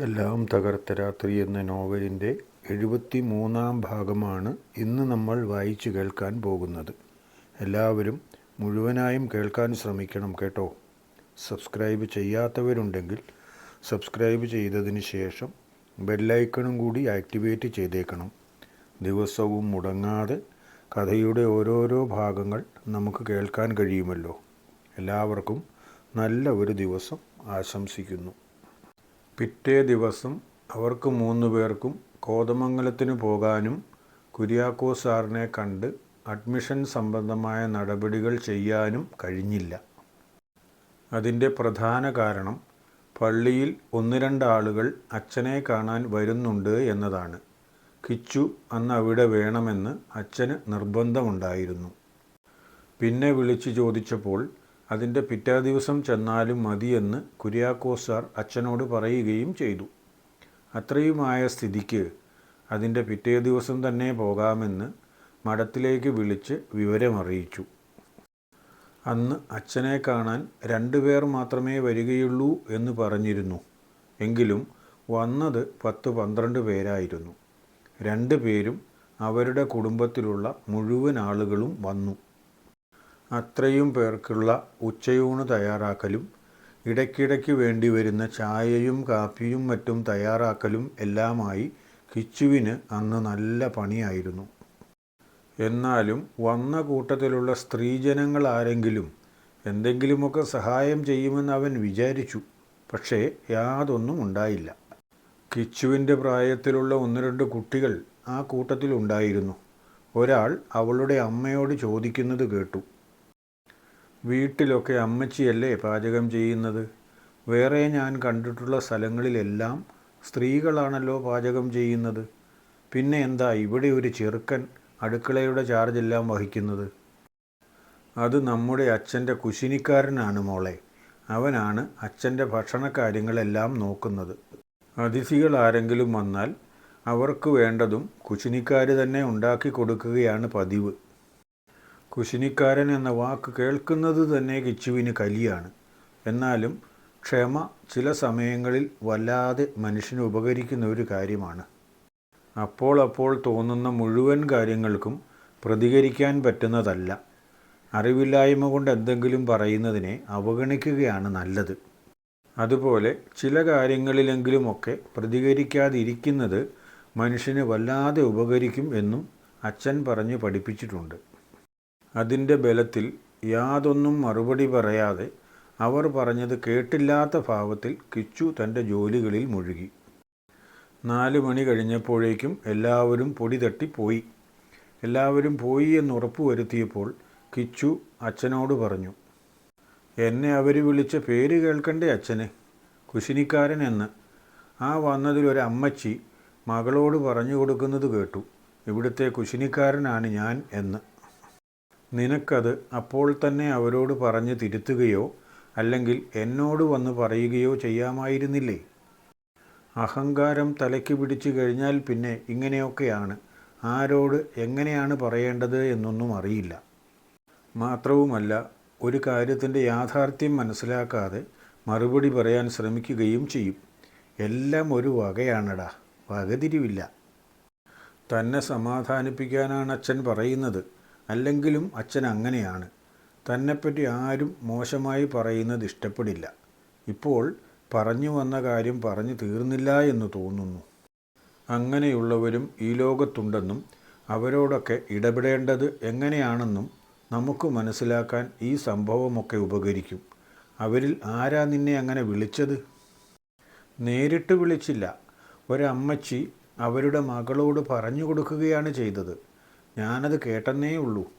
എല്ലാം തകർത്ത രാത്രി എന്ന നോവലിന്റെ എഴുപത്തി മൂന്നാം ഭാഗമാണ് ഇന്ന് നമ്മൾ വായിച്ചു കേൾക്കാൻ പോകുന്നത്. എല്ലാവരും മുഴുവനായും കേൾക്കാൻ ശ്രമിക്കണം കേട്ടോ. സബ്സ്ക്രൈബ് ചെയ്യാത്തവരുണ്ടെങ്കിൽ സബ്സ്ക്രൈബ് ചെയ്തതിന് ശേഷം ബെല്ലൈക്കണും കൂടി ആക്ടിവേറ്റ് ചെയ്തേക്കണം. ദിവസവും മുടങ്ങാതെ കഥയുടെ ഓരോരോ ഭാഗങ്ങൾ നമുക്ക് കേൾക്കാൻ കഴിയുമല്ലോ. എല്ലാവർക്കും നല്ല ഒരു ദിവസം ആശംസിക്കുന്നു. പിറ്റേ ദിവസം അവർക്ക് മൂന്ന് പേർക്കും കോതമംഗലത്തിന് പോകാനും കുര്യാക്കോ സാറിനെ കണ്ട് അഡ്മിഷൻ സംബന്ധമായ നടപടികൾ ചെയ്യാനും കഴിഞ്ഞില്ല. അതിന്റെ പ്രധാന കാരണം പള്ളിയിൽ ഒന്ന് രണ്ട് ആളുകൾ അച്ഛനെ കാണാൻ വരുന്നുണ്ട് എന്നതാണ്. കിച്ചു അന്ന് അവിടെ വേണമെന്ന് അച്ഛന് നിർബന്ധമുണ്ടായിരുന്നു. പിന്നെ വിളിച്ചു ചോദിച്ചപ്പോൾ അതിന്റെ പിറ്റേ ദിവസം ചെന്നാലും മതിയെന്ന് കുര്യാക്കോസ് സാർ അച്ഛനോട് പറയുകയും ചെയ്തു. അത്രയുമായ സ്ഥിതിക്ക് അതിന്റെ പിറ്റേ ദിവസം തന്നെ പോകാമെന്ന് മഠത്തിലേക്ക് വിളിച്ച് വിവരമറിയിച്ചു. അന്ന് അച്ഛനെ കാണാൻ രണ്ടു പേർ മാത്രമേ വരികയുള്ളൂ എന്ന് പറഞ്ഞിരുന്നു. എങ്കിലും വന്നത് പത്ത് പന്ത്രണ്ട് പേരായിരുന്നു. രണ്ട് പേരും അവരുടെ കുടുംബത്തിലുള്ള മുഴുവൻ ആളുകളും വന്നു. അത്രയും പേർക്കുള്ള ഉച്ചയൂണ് തയ്യാറാക്കലും ഇടയ്ക്കിടയ്ക്ക് വേണ്ടി വരുന്ന ചായയും കാപ്പിയും മറ്റും തയ്യാറാക്കലും എല്ലാമായി കിച്ചുവിന് അന്ന് നല്ല പണിയായിരുന്നു. എന്നാലും വന്ന കൂട്ടത്തിലുള്ള സ്ത്രീജനങ്ങൾ ആരെങ്കിലും എന്തെങ്കിലുമൊക്കെ സഹായം ചെയ്യുമെന്ന് അവൻ വിചാരിച്ചു. പക്ഷേ യാതൊന്നും ഉണ്ടായില്ല. കിച്ചുവിന്റെ പ്രായത്തിലുള്ള ഒന്ന് രണ്ട് കുട്ടികൾ ആ കൂട്ടത്തിലുണ്ടായിരുന്നു. ഒരാൾ അവളുടെ അമ്മയോട് ചോദിക്കുന്നത് കേട്ടു. വീട്ടിലൊക്കെ അമ്മച്ചിയല്ലേ പാചകം ചെയ്യുന്നത്? വേറെ ഞാൻ കണ്ടിട്ടുള്ള സ്ഥലങ്ങളിലെല്ലാം സ്ത്രീകളാണല്ലോ പാചകം ചെയ്യുന്നത്. പിന്നെ എന്താ ഇവിടെ ഒരു ചെറുക്കൻ അടുക്കളയുടെ ചാർജെല്ലാം വഹിക്കുന്നത്? അത് നമ്മുടെ അച്ഛന്റെ കുശിനിക്കാരനാണ് മോളെ. അവനാണ് അച്ഛന്റെ ഭക്ഷണകാര്യങ്ങളെല്ലാം നോക്കുന്നത്. അതിഥികൾ ആരെങ്കിലും വന്നാൽ അവർക്ക് വേണ്ടതും കുശിനിക്കാർ തന്നെ ഉണ്ടാക്കി കൊടുക്കുകയാണ് പതിവ്. കുശിനിക്കാരൻ എന്ന വാക്ക് കേൾക്കുന്നത് തന്നെ കിച്ചുവിന് കലിയാണ്. എന്നാലും ക്ഷമ ചില സമയങ്ങളിൽ വല്ലാതെ മനുഷ്യന് ഉപകരിക്കുന്ന ഒരു കാര്യമാണ്. അപ്പോൾ അപ്പോൾ തോന്നുന്ന മുഴുവൻ കാര്യങ്ങൾക്കും പ്രതികരിക്കാൻ പറ്റുന്നതല്ല. അറിവില്ലായ്മ കൊണ്ട് എന്തെങ്കിലും പറയുന്നതിനെ അവഗണിക്കുകയാണ് നല്ലത്. അതുപോലെ ചില കാര്യങ്ങളിലെങ്കിലുമൊക്കെ പ്രതികരിക്കാതിരിക്കുന്നത് മനുഷ്യന് വല്ലാതെ ഉപകരിക്കും എന്നും അച്ഛൻ പറഞ്ഞ് പഠിപ്പിച്ചിട്ടുണ്ട്. അതിന്റെ ബലത്തിൽ യാതൊന്നും മറുപടി പറയാതെ അവർ പറഞ്ഞത് കേട്ടില്ലാത്ത ഭാവത്തിൽ കിച്ചു തന്റെ ജോലികളിൽ മുഴുകി. നാല് മണി കഴിഞ്ഞപ്പോഴേക്കും എല്ലാവരും പൊടി തട്ടിപ്പോയി എല്ലാവരും പോയി എന്ന് ഉറപ്പുവരുത്തിയപ്പോൾ കിച്ചു അച്ഛനോട് പറഞ്ഞു എന്നെ അവർ വിളിച്ച പേര് കേൾക്കണ്ടേ അച്ഛന്? കുശിനിക്കാരൻ എന്ന്. ആ വന്നതിലൊരു അമ്മച്ചി മകളോട് പറഞ്ഞു കൊടുക്കുന്നത് കേട്ടു ഇവിടുത്തെ കുശിനിക്കാരനാണ് ഞാൻ എന്ന്. നിനക്കത് അപ്പോൾ തന്നെ അവരോട് പറഞ്ഞ് തിരുത്തുകയോ അല്ലെങ്കിൽ എന്നോട് വന്ന് പറയുകയോ ചെയ്യാമായിരുന്നില്ലേ? അഹങ്കാരം തലയ്ക്ക് പിടിച്ചു കഴിഞ്ഞാൽ പിന്നെ ഇങ്ങനെയൊക്കെയാണ്. ആരോട് എങ്ങനെയാണ് പറയേണ്ടത് എന്നൊന്നും അറിയില്ല. മാത്രവുമല്ല ഒരു കാര്യത്തിന്റെ യാഥാർത്ഥ്യം മനസ്സിലാക്കാതെ മറുപടി പറയാൻ ശ്രമിക്കുകയും ചെയ്യും. എല്ലാം ഒരു വകയാണടാ വകതിരിവില്ല. തന്നെ സമാധാനിപ്പിക്കാനാണ് അച്ഛൻ പറയുന്നത്. അല്ലെങ്കിലും അച്ഛൻ അങ്ങനെയാണ്. തന്നെപ്പറ്റി ആരും മോശമായി പറയുന്നത് ഇഷ്ടപ്പെടില്ല. ഇപ്പോൾ പറഞ്ഞു വന്ന കാര്യം പറഞ്ഞു തീർന്നില്ല എന്ന് തോന്നുന്നു. അങ്ങനെയുള്ളവരും ഈ ലോകത്തുണ്ടെന്നും അവരോടൊക്കെ ഇടപെടേണ്ടത് എങ്ങനെയാണെന്നും നമുക്ക് മനസ്സിലാക്കാൻ ഈ സംഭവമൊക്കെ ഉപകരിക്കും. അവരിൽ ആരാ നിന്നെ അങ്ങനെ വിളിച്ചത്? നേരിട്ട് വിളിച്ചില്ല. ഒരമ്മച്ചി അവരുടെ മകളോട് പറഞ്ഞു കൊടുക്കുകയാണ് ചെയ്തത്. ഞാനത് കേട്ടെന്നേ ഉള്ളൂ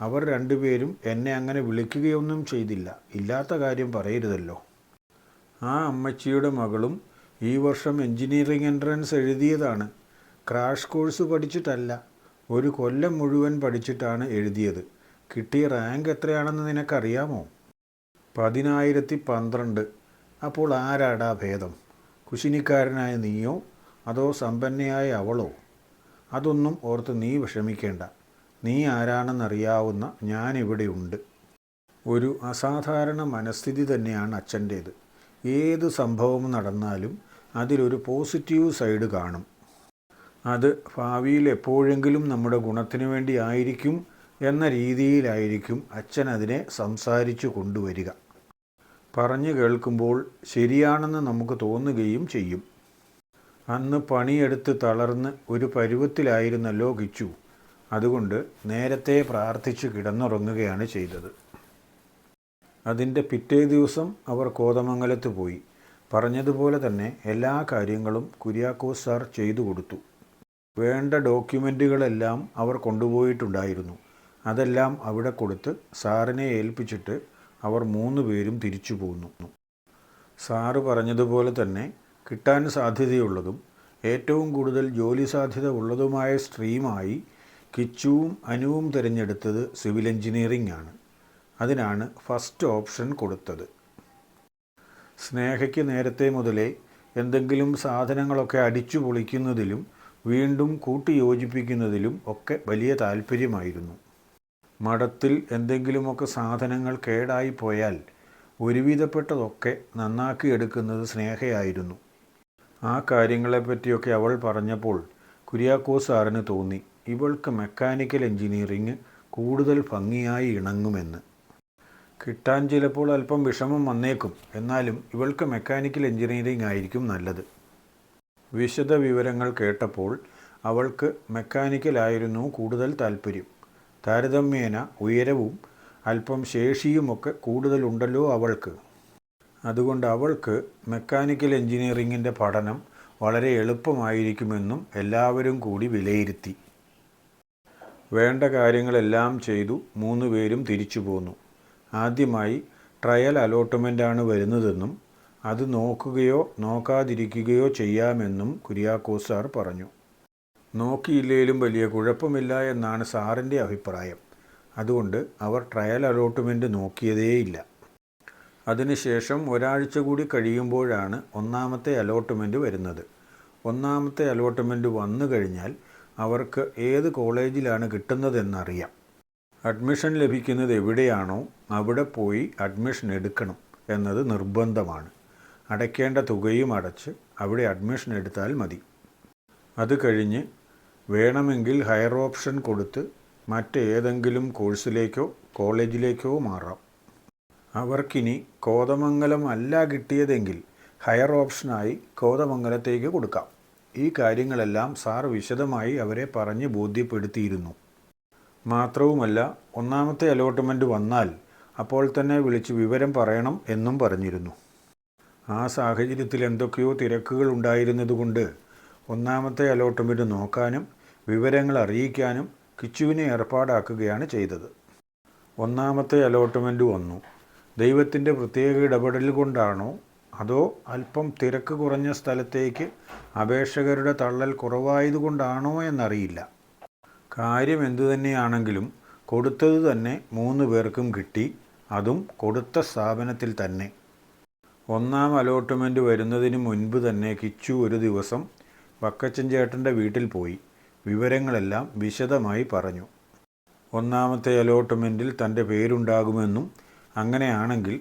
അവർ രണ്ടുപേരും എന്നെ അങ്ങനെ വിളിക്കുകയൊന്നും ചെയ്തില്ല. ഇല്ലാത്ത കാര്യം പറയരുതല്ലോ. ആ അമ്മച്ചിയുടെ മകളും ഈ വർഷം എഞ്ചിനീയറിംഗ് എൻട്രൻസ് എഴുതിയതാണ്. ക്രാഷ് കോഴ്സ് പഠിച്ചിട്ടല്ല ഒരു കൊല്ലം മുഴുവൻ പഠിച്ചിട്ടാണ് എഴുതിയത്. കിട്ടിയ റാങ്ക് എത്രയാണെന്ന് നിനക്കറിയാമോ? പതിനായിരത്തി പന്ത്രണ്ട് അപ്പോൾ ആരാടാ ഭേദം? കുശിനിക്കാരനായ നീയോ? അതോ സമ്പന്നയായ അവളോ? അതൊന്നും ഓർത്ത് നീ വിഷമിക്കേണ്ട. നീ ആരാണെന്നറിയാവുന്ന ഞാനിവിടെയുണ്ട് ഒരു അസാധാരണ മനസ്ഥിതി തന്നെയാണ് അച്ഛന്റേത്. ഏത് സംഭവം നടന്നാലും അതിലൊരു പോസിറ്റീവ് സൈഡ് കാണും. അത് ഭാവിയിൽ എപ്പോഴെങ്കിലും നമ്മുടെ ഗുണത്തിന് വേണ്ടി ആയിരിക്കും എന്ന രീതിയിലായിരിക്കും അച്ഛൻ അതിനെ സംസാരിച്ചു കൊണ്ടുവരിക. പറഞ്ഞു കേൾക്കുമ്പോൾ ശരിയാണെന്ന് നമുക്ക് തോന്നുകയും ചെയ്യും. അന്ന് പണിയെടുത്ത് തളർന്ന് ഒരു പരുവത്തിലായിരുന്നല്ലോ കിച്ചു അതുകൊണ്ട് നേരത്തെ പ്രാർത്ഥിച്ച് കിടന്നുറങ്ങുകയാണ് ചെയ്തത്. അതിന്റെ പിറ്റേ ദിവസം അവർ കോതമംഗലത്ത് പോയി. പറഞ്ഞതുപോലെ തന്നെ എല്ലാ കാര്യങ്ങളും കുര്യാക്കോസ് സാർ ചെയ്തു കൊടുത്തു. വേണ്ട ഡോക്യുമെന്റുകളെല്ലാം അവർ കൊണ്ടുപോയിട്ടുണ്ടായിരുന്നു. അതെല്ലാം അവിടെ കൊടുത്ത് സാറിനെ ഏൽപ്പിച്ചിട്ട് അവർ മൂന്ന് പേരും തിരിച്ചു പോന്നു. സാറ് പറഞ്ഞതുപോലെ തന്നെ കിട്ടാൻ സാധ്യതയുള്ളതും ഏറ്റവും കൂടുതൽ ജോലി സാധ്യത ഉള്ളതുമായ സ്ട്രീമായി കിച്ചുവും അനുവും തിരഞ്ഞെടുത്തത് സിവിൽ എഞ്ചിനീയറിംഗ് ആണ്. അതിനാണ് ഫസ്റ്റ് ഓപ്ഷൻ കൊടുത്തത്. സ്നേഹയ്ക്ക് നേരത്തെ മുതലേ എന്തെങ്കിലും സാധനങ്ങളൊക്കെ അടിച്ചു പൊളിക്കുന്നതിലും വീണ്ടും കൂട്ടിയോജിപ്പിക്കുന്നതിലും ഒക്കെ വലിയ താല്പര്യമായിരുന്നു. മഠത്തിൽ എന്തെങ്കിലുമൊക്കെ സാധനങ്ങൾ കേടായി പോയാൽ ഒരുവിധപ്പെട്ടതൊക്കെ നന്നാക്കിയെടുക്കുന്നത് സ്നേഹയായിരുന്നു. ആ കാര്യങ്ങളെപ്പറ്റിയൊക്കെ അവൾ പറഞ്ഞപ്പോൾ കുര്യാക്കോസ് സാറിന് തോന്നി ഇവൾക്ക് മെക്കാനിക്കൽ എഞ്ചിനീയറിംഗ് കൂടുതൽ ഭംഗിയായി ഇണങ്ങുമെന്ന്. കിട്ടാൻ ചിലപ്പോൾ അല്പം വിഷമം വന്നേക്കും എന്നാലും ഇവൾക്ക് മെക്കാനിക്കൽ എഞ്ചിനീയറിംഗ് ആയിരിക്കും നല്ലത്. വിശദ വിവരങ്ങൾ കേട്ടപ്പോൾ അവൾക്ക് മെക്കാനിക്കലായിരുന്നു കൂടുതൽ താല്പര്യം താരതമ്യേന ഉയരവും അല്പം ശേഷിയുമൊക്കെ കൂടുതലുണ്ടല്ലോ അവൾക്ക്. അതുകൊണ്ട് അവൾക്ക് മെക്കാനിക്കൽ എഞ്ചിനീയറിങ്ങിന്റെ പഠനം വളരെ എളുപ്പമായിരിക്കുമെന്നും എല്ലാവരും കൂടി വിലയിരുത്തി. വേണ്ട കാര്യങ്ങളെല്ലാം ചെയ്തു മൂന്ന് പേരും തിരിച്ചു പോന്നു. ആദ്യമായി ട്രയൽ അലോട്ട്മെന്റാണ് വരുന്നതെന്നും അത് നോക്കുകയോ നോക്കാതിരിക്കുകയോ ചെയ്യാമെന്നും കുര്യാക്കോസ് സാർ പറഞ്ഞു. നോക്കിയില്ലേലും വലിയ കുഴപ്പമില്ല എന്നാണ് സാറിന്റെ അഭിപ്രായം. അതുകൊണ്ട് അവർ ട്രയൽ അലോട്ട്മെന്റ് നോക്കിയതേയില്ല. അതിനുശേഷം ഒരാഴ്ച കൂടി കഴിയുമ്പോഴാണ് ഒന്നാമത്തെ അലോട്ട്മെന്റ് വരുന്നത്. ഒന്നാമത്തെ അലോട്ട്മെന്റ് വന്നു കഴിഞ്ഞാൽ അവർക്ക് ഏത് കോളേജിലാണ് കിട്ടുന്നതെന്നറിയാം. അഡ്മിഷൻ ലഭിക്കുന്നത് എവിടെയാണോ അവിടെ പോയി അഡ്മിഷൻ എടുക്കണം എന്നത് നിർബന്ധമാണ്. അടയ്ക്കേണ്ട തുകയും അടച്ച് അവിടെ അഡ്മിഷൻ എടുത്താൽ മതി. അത് കഴിഞ്ഞ് വേണമെങ്കിൽ ഹയർ ഓപ്ഷൻ കൊടുത്ത് മറ്റേതെങ്കിലും കോഴ്സിലേക്കോ കോളേജിലേക്കോ മാറാം. അവർക്കിനി കോതമംഗലം അല്ല കിട്ടിയതെങ്കിൽ ഹയർ ഓപ്ഷനായി കോതമംഗലത്തേക്ക് കൊടുക്കാം. ഈ കാര്യങ്ങളെല്ലാം സാർ വിശദമായി അവരെ പറഞ്ഞ് ബോധ്യപ്പെടുത്തിയിരുന്നു. മാത്രവുമല്ല ഒന്നാമത്തെ അലോട്ട്മെന്റ് വന്നാൽ അപ്പോൾ തന്നെ വിളിച്ച് വിവരം പറയണം എന്നും പറഞ്ഞിരുന്നു. ആ സാഹചര്യത്തിൽ എന്തൊക്കെയോ തിരക്കുകൾ ഉണ്ടായിരുന്നതുകൊണ്ട് ഒന്നാമത്തെ അലോട്ട്മെന്റ് നോക്കാനും വിവരങ്ങൾ അറിയിക്കാനും കിച്ചുവിനെ ഏർപ്പാടാക്കുകയാണ് ചെയ്തത്. ഒന്നാമത്തെ അലോട്ട്മെന്റ് വന്നു. ദൈവത്തിന്റെ പ്രത്യേക ഇടപെടൽ കൊണ്ടാണോ? അതോ അല്പം തിരക്ക് കുറഞ്ഞ സ്ഥലത്തേക്ക് അപേക്ഷകരുടെ തള്ളൽ കുറവായതുകൊണ്ടാണോ എന്നറിയില്ല. കാര്യം എന്തു തന്നെയാണെങ്കിലും കൊടുത്തത് തന്നെ മൂന്ന് പേർക്കും കിട്ടി. അതും കൊടുത്ത സ്ഥാപനത്തിൽ തന്നെ. ഒന്നാം അലോട്ട്മെന്റ് വരുന്നതിന് മുൻപ് തന്നെ കിച്ചു ഒരു ദിവസം വക്കച്ചൻ ചേട്ടന്റെ വീട്ടിൽ പോയി. വിവരങ്ങളെല്ലാം വിശദമായി പറഞ്ഞു. ഒന്നാമത്തെ അലോട്ട്മെന്റിൽ തന്റെ പേരുണ്ടാകുമെന്നും അങ്ങനെയാണെങ്കിൽ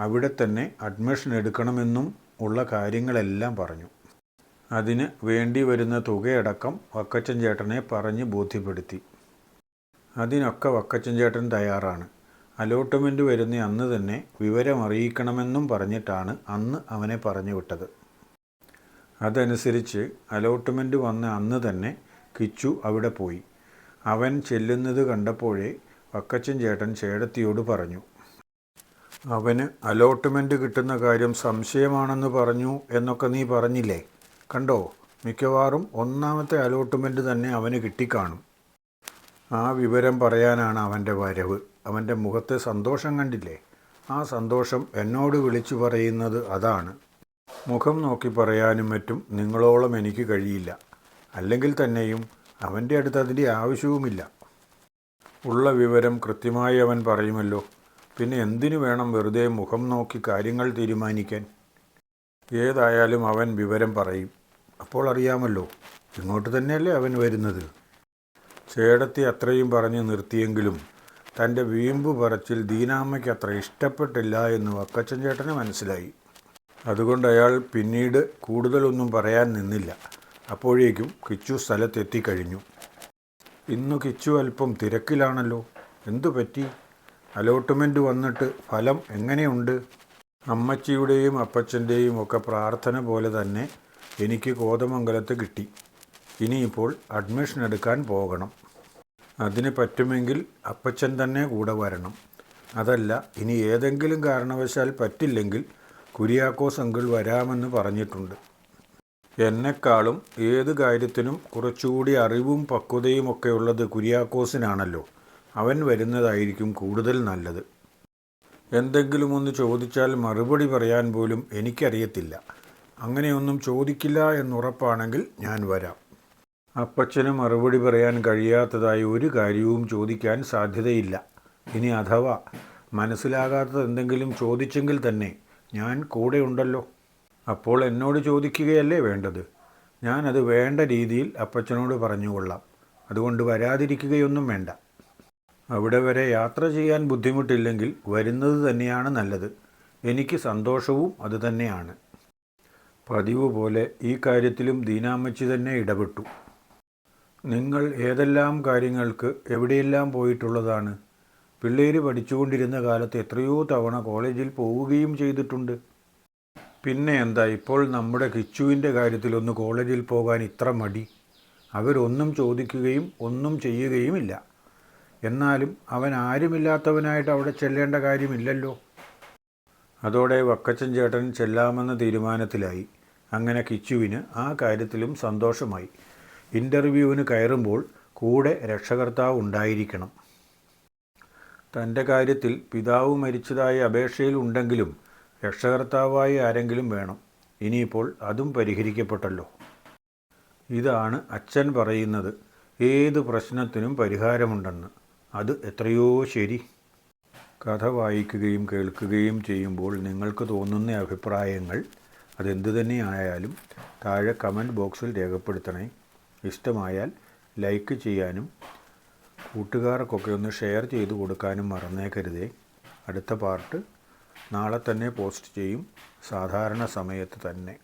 അവിടെ തന്നെ അഡ്മിഷൻ എടുക്കണമെന്നും ഉള്ള കാര്യങ്ങളെല്ലാം പറഞ്ഞു. അതിന് വേണ്ടി വരുന്ന തുകയടക്കം വക്കച്ചൻ ചേട്ടനെ പറഞ്ഞ് ബോധ്യപ്പെടുത്തി. അതിനൊക്കെ വക്കച്ചൻ ചേട്ടൻ തയ്യാറാണ്. അലോട്ട്മെന്റ് വരുന്ന അന്ന് തന്നെ വിവരം അറിയിക്കണമെന്നും പറഞ്ഞിട്ടാണ് അന്ന് അവനെ പറഞ്ഞു വിട്ടത്. അതനുസരിച്ച് അലോട്ട്മെന്റ് വന്ന അന്ന് തന്നെ കിച്ചു അവിടെ പോയി. അവൻ ചെല്ലുന്നത് കണ്ടപ്പോഴേ വക്കച്ചൻ ചേട്ടൻ ചേടത്തിയോട് പറഞ്ഞു. അവന് അലോട്ട്മെന്റ് കിട്ടുന്ന കാര്യം സംശയമാണെന്ന് പറഞ്ഞു എന്നൊക്കെ നീ പറഞ്ഞില്ലേ? കണ്ടോ? മിക്കവാറും ഒന്നാമത്തെ അലോട്ട്മെന്റ് തന്നെ അവന് കിട്ടിക്കാണും. ആ വിവരം പറയാനാണ് അവന്റെ വരവ്. അവന്റെ മുഖത്തെ സന്തോഷം കണ്ടില്ലേ? ആ സന്തോഷം എന്നോട് വിളിച്ചു പറയുന്നത് അതാണ്. മുഖം നോക്കി പറയാനും മറ്റും നിങ്ങളോളം എനിക്ക് കഴിയില്ല. അല്ലെങ്കിൽ തന്നെയും അവന്റെ അടുത്ത് അതിന്റെ ആവശ്യവുമില്ല. ഉള്ള വിവരം കൃത്യമായി അവൻ പറയുമല്ലോ. പിന്നെ എന്തിനു വേണം വെറുതെ മുഖം നോക്കി കാര്യങ്ങൾ തീരുമാനിക്കാൻ? ഏതായാലും അവൻ വിവരം പറയും. അപ്പോൾ അറിയാമല്ലോ ഇങ്ങോട്ട് തന്നെയല്ലേ അവൻ വരുന്നത്? ചേടത്തി അത്രയും പറഞ്ഞ് നിർത്തിയെങ്കിലും തന്റെ വീമ്പ് പറച്ചിൽ ദീനാമ്മയ്ക്ക് അത്ര ഇഷ്ടപ്പെട്ടില്ല എന്ന് വക്കച്ചൻ ചേട്ടന് മനസ്സിലായി. അതുകൊണ്ട് അയാൾ പിന്നീട് കൂടുതലൊന്നും പറയാൻ നിന്നില്ല. അപ്പോഴേക്കും കിച്ചു സ്ഥലത്തെത്തിക്കഴിഞ്ഞു ഇന്നു കിച്ചു അല്പം തിരക്കിലാണല്ലോ. എന്തു പറ്റി? അലോട്ട്മെന്റ് വന്നിട്ട് ഫലം എങ്ങനെയുണ്ട്? അമ്മച്ചിയുടെയും അപ്പച്ചന്റെയും ഒക്കെ പ്രാർത്ഥന പോലെ തന്നെ എനിക്ക് കോതമംഗലത്ത് കിട്ടി. ഇനിയിപ്പോൾ അഡ്മിഷൻ എടുക്കാൻ പോകണം. അതിന് പറ്റുമെങ്കിൽ അപ്പച്ചൻ തന്നെ കൂടെ വരണം. അതല്ല ഇനി ഏതെങ്കിലും കാരണവശാൽ പറ്റില്ലെങ്കിൽ കുര്യാക്കോസ് അങ്കിൾ വരാമെന്ന് പറഞ്ഞിട്ടുണ്ട്. എന്നെക്കാളും ഏത് കാര്യത്തിനും കുറച്ചുകൂടി അറിവും പക്വതയും ഒക്കെ ഉള്ളത് കുര്യാക്കോസിനാണല്ലോ. അവൻ വരുന്നതായിരിക്കും കൂടുതൽ നല്ലത്. എന്തെങ്കിലും ഒന്ന് ചോദിച്ചാൽ മറുപടി പറയാൻ പോലും എനിക്കറിയത്തില്ല. അങ്ങനെയൊന്നും ചോദിക്കില്ല എന്നുറപ്പാണെങ്കിൽ ഞാൻ വരാം. അപ്പച്ചന് മറുപടി പറയാൻ കഴിയാത്തതായി ഒരു കാര്യവും ചോദിക്കാൻ സാധ്യതയില്ല. ഇനി അഥവാ മനസ്സിലാകാത്തത് എന്തെങ്കിലും ചോദിച്ചെങ്കിൽ തന്നെ ഞാൻ കൂടെ ഉണ്ടല്ലോ. അപ്പോൾ എന്നോട് ചോദിക്കുകയല്ലേ വേണ്ടത്? ഞാനത് വേണ്ട രീതിയിൽ അപ്പച്ചനോട് പറഞ്ഞുകൊള്ളാം. അതുകൊണ്ട് വരാതിരിക്കുകയൊന്നും വേണ്ട. അവിടെ വരെ യാത്ര ചെയ്യാൻ ബുദ്ധിമുട്ടില്ലെങ്കിൽ വരുന്നത് തന്നെയാണ് നല്ലത്. എനിക്ക് സന്തോഷവും അതുതന്നെയാണ് പതിവ് പോലെ ഈ കാര്യത്തിലും ദീനാമ്മച്ചി തന്നെ ഇടപെട്ടു. നിങ്ങൾ ഏതെല്ലാം കാര്യങ്ങൾക്ക് എവിടെയെല്ലാം പോയിട്ടുള്ളതാണ്? പിള്ളേര് പഠിച്ചുകൊണ്ടിരുന്ന കാലത്ത് എത്രയോ തവണ കോളേജിൽ പോവുകയും ചെയ്തിട്ടുണ്ട്. പിന്നെ എന്താ ഇപ്പോൾ നമ്മുടെ കിച്ചുവിന്റെ കാര്യത്തിലൊന്ന് കോളേജിൽ പോകാൻ ഇത്ര മടി? അവരൊന്നും ചോദിക്കുകയും ഒന്നും ചെയ്യുകയുമില്ല. എന്നാലും അവൻ ആരുമില്ലാത്തവനായിട്ട് അവിടെ ചെല്ലേണ്ട കാര്യമില്ലല്ലോ. അതോടെ വക്കച്ചൻ ചേട്ടൻ ചെല്ലാമെന്ന തീരുമാനത്തിലായി. അങ്ങനെ കിച്ചുവിന് ആ കാര്യത്തിലും സന്തോഷമായി. ഇന്റർവ്യൂവിന് കയറുമ്പോൾ കൂടെ രക്ഷകർത്താവ് ഉണ്ടായിരിക്കണം. തന്റെ കാര്യത്തിൽ പിതാവ് മരിച്ചതായ അപേക്ഷയിൽ ഉണ്ടെങ്കിലും രക്ഷകർത്താവായി ആരെങ്കിലും വേണം. ഇനിയിപ്പോൾ അതും പരിഹരിക്കപ്പെട്ടല്ലോ. ഇതാണ് അച്ഛൻ പറയുന്നത്. ഏത് പ്രശ്നത്തിനും പരിഹാരമുണ്ടെന്ന്. അത് എത്രയോ ശരി. കഥ വായിക്കുകയും കേൾക്കുകയും ചെയ്യുമ്പോൾ നിങ്ങൾക്ക് തോന്നുന്ന അഭിപ്രായങ്ങൾ അതെന്തു തന്നെയായാലും താഴെ കമന്റ് ബോക്സിൽ രേഖപ്പെടുത്തണേ. ഇഷ്ടമായാൽ ലൈക്ക് ചെയ്യാനും കൂട്ടുകാർക്കൊക്കെ ഒന്ന് ഷെയർ ചെയ്ത് കൊടുക്കാനും മറന്നേക്കരുതേ. അടുത്ത പാർട്ട് നാളെ തന്നെ പോസ്റ്റ് ചെയ്യും. സാധാരണ സമയത്ത് തന്നെ.